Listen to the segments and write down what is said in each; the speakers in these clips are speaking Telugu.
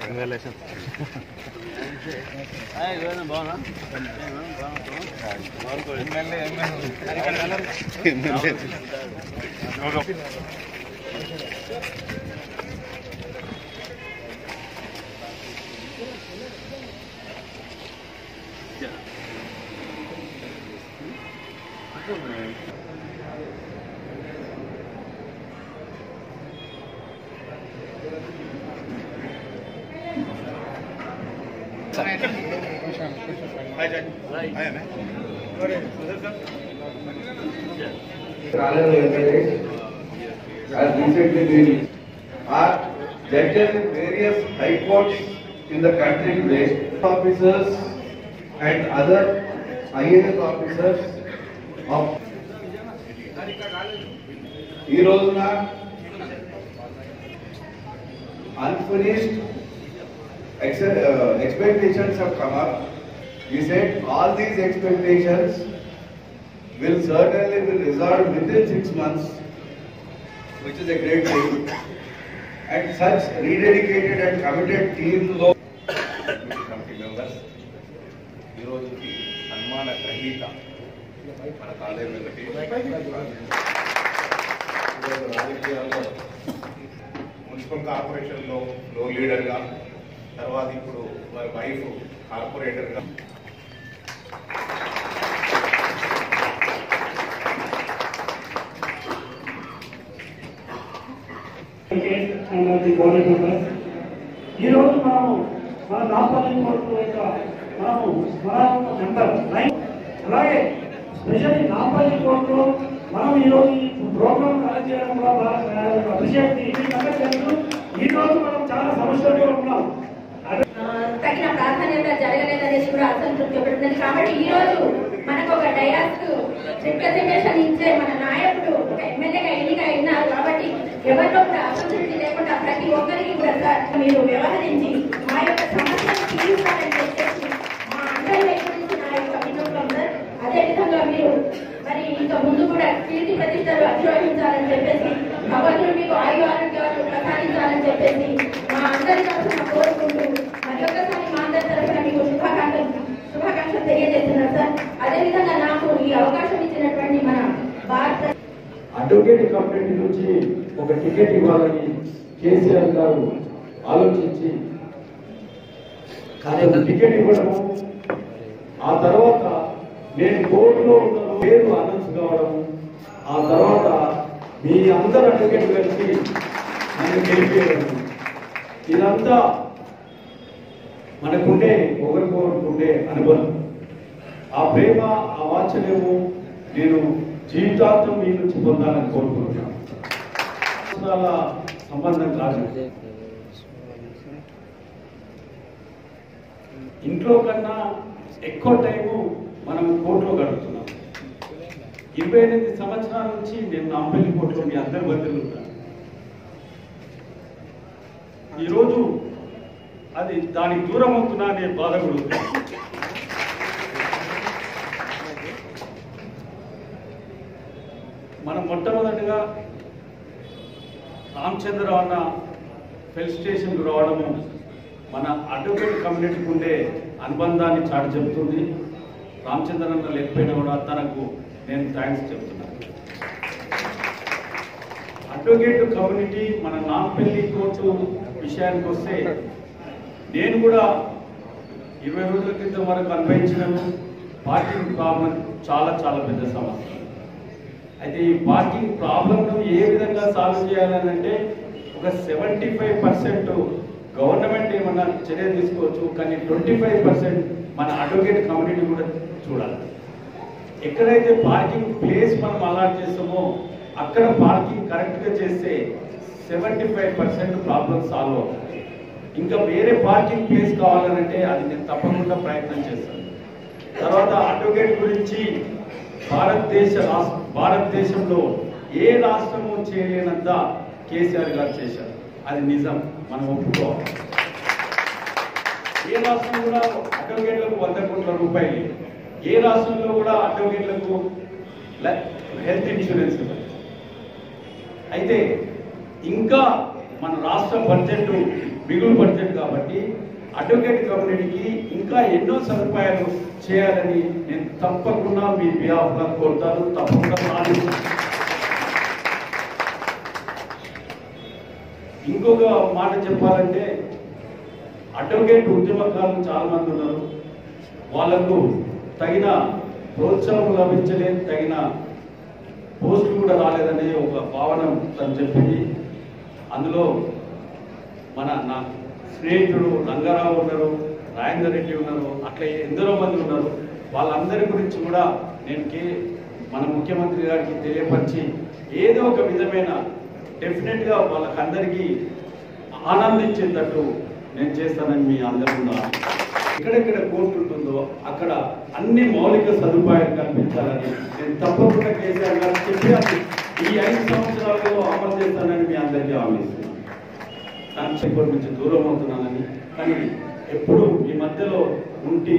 ಕಂಗ್ರ್ಯಾಲೇಷನ್ಸ್ M L A been are judges in various high courts in the country today, officers and other IAS officers of ఈ రోజున unfinished ex- uh, expectations have come up. We said all these expectations will certainly be resolved within six months, which is a great thing. And such rededicated and committed team of committee members ఈ రోజుకి సన్మాన గ్రహీత మన కాలేజ్ రాజకీయాల్లో మున్సిపల్ కార్పొరేషన్లో లో లీడర్గా తర్వాత ఇప్పుడు వారి వైఫ్ కార్పొరేటర్గా ఈరోజు మనము మన నాపల్లి కోర్టు యొక్క మనము మన నెంబర్ నైన్. అలాగే స్పెషల్లీ నాపల్లి కోర్టులో మనం ఈరోజు ఈ ప్రోగ్రామ్ కలెక్ట్ చేయడం కూడా బాగా అభిషేక్ కండక్ట్ చేస్తూ ఈ రోజు మనం చాలా సమస్యలతో ఉన్నాం. తగిన ప్రాధాన్యత జరగలేదనేది కూడా అసంతృప్తి ఒకటి కాబట్టి ఈ రోజు మనకు ఒక డయాస్ రిప్రజెంటేషన్ ఇచ్చే మన నాయకుడు ఒక ఎమ్మెల్యేగా ఎన్నిక అయినారు. కాబట్టి ఎవరిలో కూడా అసంతృప్తి లేకుండా ప్రతి ఒక్కరికి కూడా సార్ మీరు వ్యవహరించి మా యొక్క సమస్యను తీరుస్తారని చెప్పేసి మా అందరి వైపు నా యొక్క విన్నపం సార్. అదేవిధంగా మీరు మరి ఇంకా ముందు కూడా కీర్తి ప్రతిష్టలు అధిరోహించాలని చెప్పేసి భగవంతుడు మీకు ఆయు ఆరోగ్యాలు ప్రసాదించాలని చెప్పేసి మా అందరి తరఫున కోరుకుంటూ మరి ఒక్కసారి మా అందరి తరఫున మీకు శుభాకాంక్షలు శుభాకాంక్షలు తెలియజేస్తున్నారు సార్ అదేవిధంగా నాకు ఈ అవకాశం ఇచ్చినటువంటి మన భారత అడ్వకేట్ కమ్యూనిటీ నుంచి ఒక టికెట్ ఇవ్వాలని కేసీఆర్ గారు ఆలోచించి టికెట్ ఇవ్వడము ఆ తర్వాత నేను కోర్టులో ఉన్న పేరు అనౌన్స్ కావడం ఆ తర్వాత మీ అందరు అడ్వకేట్ కలిసి నన్ను గెలిపేయడం ఇదంతా మనకుండే ఒకరికొకరికుండే అనుబంధం ఆ ప్రేమ ఆ వాత్సల్యము నేను జీవితాంతం మీ నుంచి పొందాలని కోరుకుంటున్నాను. రాష్ట్రాల సంబంధం కాదు. ఇంట్లో కన్నా ఎక్కువ టైము మనం కోర్టులో గడుపుతున్నాం. ఇరవై ఎనిమిది సంవత్సరాల నుంచి నేను నాంపల్లి కోర్టులో మీ అందరి బదులు ఈరోజు అది దానికి దూరం అవుతున్నా అనే బాధ కూడా మనం మొట్టమొదటిగా రామచంద్రరావు అన్న ఫెల్ స్టేషన్కు రావడము మన అడ్వకేట్ కమ్యూనిటీకి ఉండే అనుబంధాన్ని చాటి చెబుతుంది. రామచంద్ర అన్న లేకపోయినా కూడా తనకు నేను థ్యాంక్స్ చెప్తున్నాను అడ్వకేట్ కమ్యూనిటీ మన నాంపల్లి కోర్టు విషయానికి వస్తే నేను కూడా ఇరవై రోజుల క్రితం వరకు అనుభవించినాను పార్టీ ప్రాబ్లం చాలా చాలా పెద్ద సమస్య. అయితే ఈ పార్కింగ్ ప్రాబ్లంను ఏ విధంగా సాల్వ్ చేయాలని అంటే ఒక సెవెంటీ ఫైవ్ పర్సెంట్ గవర్నమెంట్ ఏమన్నా చర్య తీసుకోవచ్చు కానీ ట్వంటీ ఫైవ్ పర్సెంట్ మన అడ్వకేట్ కమ్యూనిటీ కూడా చూడాలి. ఎక్కడైతే పార్కింగ్ ప్లేస్ మనం అలాట్ చేస్తామో అక్కడ పార్కింగ్ కరెక్ట్గా చేస్తే seventy five percent problem solve అవుతుంది. ఇంకా వేరే పార్కింగ్ ప్లేస్ కావాలనంటే అది నేను తప్పకుండా ప్రయత్నం చేస్తాను. తర్వాత అడ్వకేట్ గురించి భారతదేశ రాష్ట్ర భారతదేశంలో ఏ రాష్ట్రము చేయలేనంత కేసీఆర్ గారు చేశారు. అది నిజం. మనం ఒప్పుకోవాలి. ఏ రాష్ట్రం కూడా అడ్వకేట్లకు వంద కోట్ల రూపాయలు ఏ రాష్ట్రంలో కూడా అడ్వకేట్లకు హెల్త్ ఇన్సూరెన్స్ అయితే ఇంకా మన రాష్ట్ర బడ్జెట్ మిగులు బడ్జెట్ కాబట్టి అడ్వకేట్ కమ్యూనిటీకి ఇంకా ఎన్నో సదుపాయాలు చేయాలని నేను తప్పకుండా మీ బిహాఫ్గా కోరుతాను. తప్పకుండా ఇంకొక మాట చెప్పాలంటే అడ్వకేట్ ఉద్యమకారులు చాలా మంది ఉన్నారు. వాళ్ళకు తగిన ప్రోత్సాహం లభించలేదు తగిన పోస్టులు కూడా రాలేదనే ఒక భావన తను చెప్పింది. అందులో మన నా స్నేహితుడు రంగారావు ఉన్నారు రాజేందర్ రెడ్డి ఉన్నారు అట్లా ఎందరో మంది ఉన్నారు. వాళ్ళందరి గురించి కూడా నేను కే మన ముఖ్యమంత్రి గారికి తెలియపరిచి ఏదో ఒక విధమైన డెఫినెట్గా వాళ్ళకందరికీ ఆనందించేటట్టు నేను చేస్తానని మీ అందరూ ఎక్కడెక్కడ కోర్టు ఉంటుందో అక్కడ అన్ని మౌలిక సదుపాయాలు కల్పించాలని నేను తప్పకుండా కేసీఆర్ గారు చెప్పి ఈ ఐదు సంవత్సరాల్లో అమలు చేస్తానని మీ అందరికీ హామీస్తున్నాను కాన్స్టిట్యూట్ నుంచి దూరం అవుతున్నానని కానీ ఎప్పుడు మీ మధ్యలో ఉండి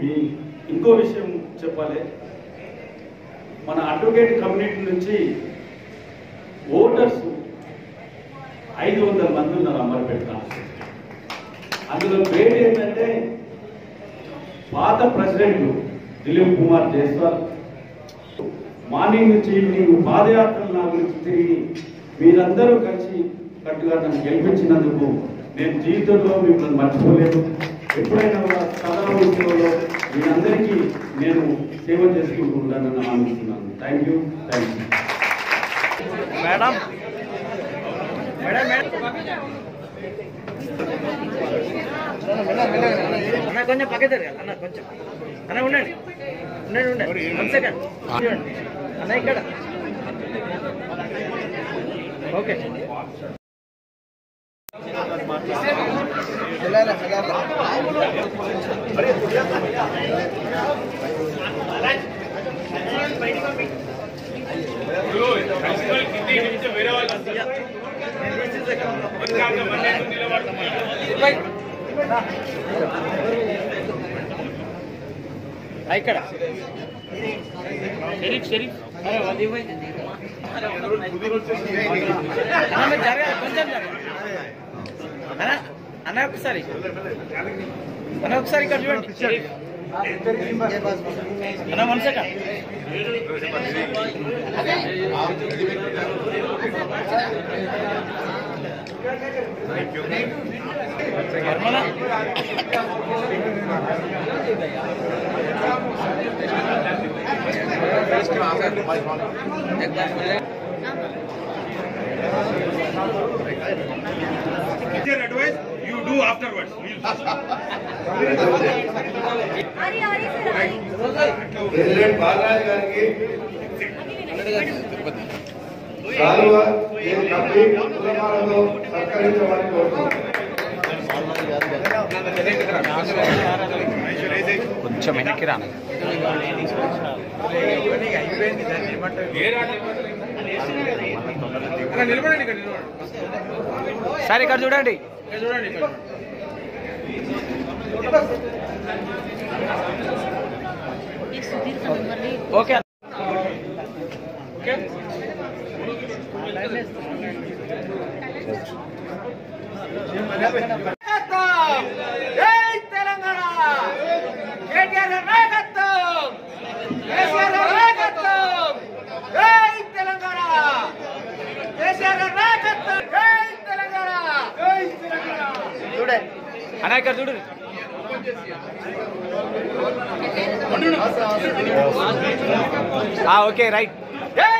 మీ ఇంకో విషయం చెప్పాలి. మన అడ్వకేట్ కమ్యూనిటీ నుంచి ఓటర్స్ ఐదు వందల మంది ఉన్నారు అమర్పేట అందులో పేరు ఏంటంటే పాత ప్రెసిడెంట్ దిలీప్ కుమార్ జైస్వాల్. మార్నింగ్ నుంచి ఈవినింగ్ పాదయాత్రలు నా గురించి తిరిగి మీరందరూ కలిసి కట్టుగా నన్ను గెలిపించినందుకు నేను జీవితంలో మిమ్మల్ని మర్చిపోలేదు. ఎప్పుడైనా సదా ఉద్యోగంలో మీరందరికీ నేను సేవ చేసుకుంటూ ఉంటానని ఆనందిస్తున్నాను. Thank you thank you madam. Madam madam. అన్న కొంచెం పక్క జరగాలి. అన్న కొంచెం. అన్న ఉండండి. ఉండండి ఉండండి. One second. అన్న ఇక్కడ. ఓకే. ఇక్కడ షరీఫ్ షరీఫ్ అరే వది పోయి అన్న మీరు జరగాలి కొంచెం జరగాలి అన్న అన్న ఒకసారి అన్న ఒకసారి ఇక్కడ చూడండి షరీఫ్ అన్న one second Nirmala Your advice? You do afterwards. President Balaraju గారికి కాలువ నేను కప్పి పురమాలతో సత్కరించమని కోరుతున్నాను కొంచెం వెనక్కి రాను. సార్ ఇక్కడ చూడండి. చూడండి ఇక్కడ ఓకే ఓకే చూడే అన్న ఇక్కడ చూడు ఓకే రైట్ జై